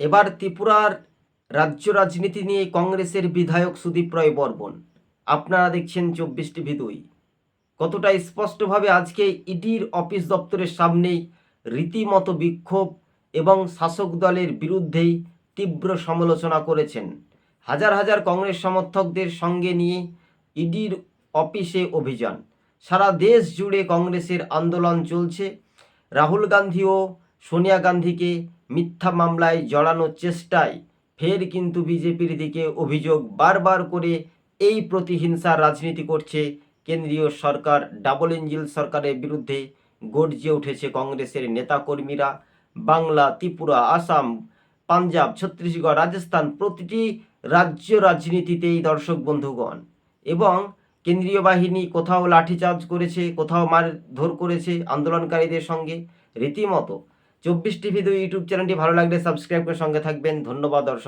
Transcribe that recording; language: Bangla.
এবার ত্রিপুরার রাজ্য রাজনীতি নিয়ে কংগ্রেসের বিধায়ক সুদীপ রায় বর্মন। আপনারা দেখছেন চব্বিশ টিভি দুই। কতটা স্পষ্টভাবে আজকে ইডির অফিস দপ্তরের সামনেই রীতিমতো বিক্ষোভ এবং শাসক দলের বিরুদ্ধেই তীব্র সমালোচনা করেছেন। হাজার হাজার কংগ্রেস সমর্থকদের সঙ্গে নিয়ে ইডির অফিসে অভিযান। সারা দেশ জুড়ে কংগ্রেসের আন্দোলন চলছে। রাহুল গান্ধী ও সোনিয়া গান্ধীকে মিথ্যা মামলায় জড়ানোর চেষ্টায় ফের কিন্তু বিজেপির দিকে অভিযোগ বারবার করে এই প্রতিহিংসার রাজনীতি করছে কেন্দ্রীয় সরকার, ডাবল ইঞ্জিল সরকারের বিরুদ্ধে গর্জে উঠেছে কংগ্রেসের নেতাকর্মীরা। বাংলা, ত্রিপুরা, আসাম, পাঞ্জাব, ছত্তিশগড়, রাজস্থান প্রতিটি রাজ্য রাজনীতিতেই দর্শক বন্ধুগণ। এবং কেন্দ্রীয় বাহিনী কোথাও লাঠিচার্জ করেছে, কোথাও মারধর করেছে আন্দোলনকারীদের সঙ্গে। রীতিমতো চব্বিশ টিভি দুই ইউটিউব চ্যানেলটি ভালো লাগলে সাবস্ক্রাইব করে সঙ্গে থাকবেন। ধন্যবাদ দর্শক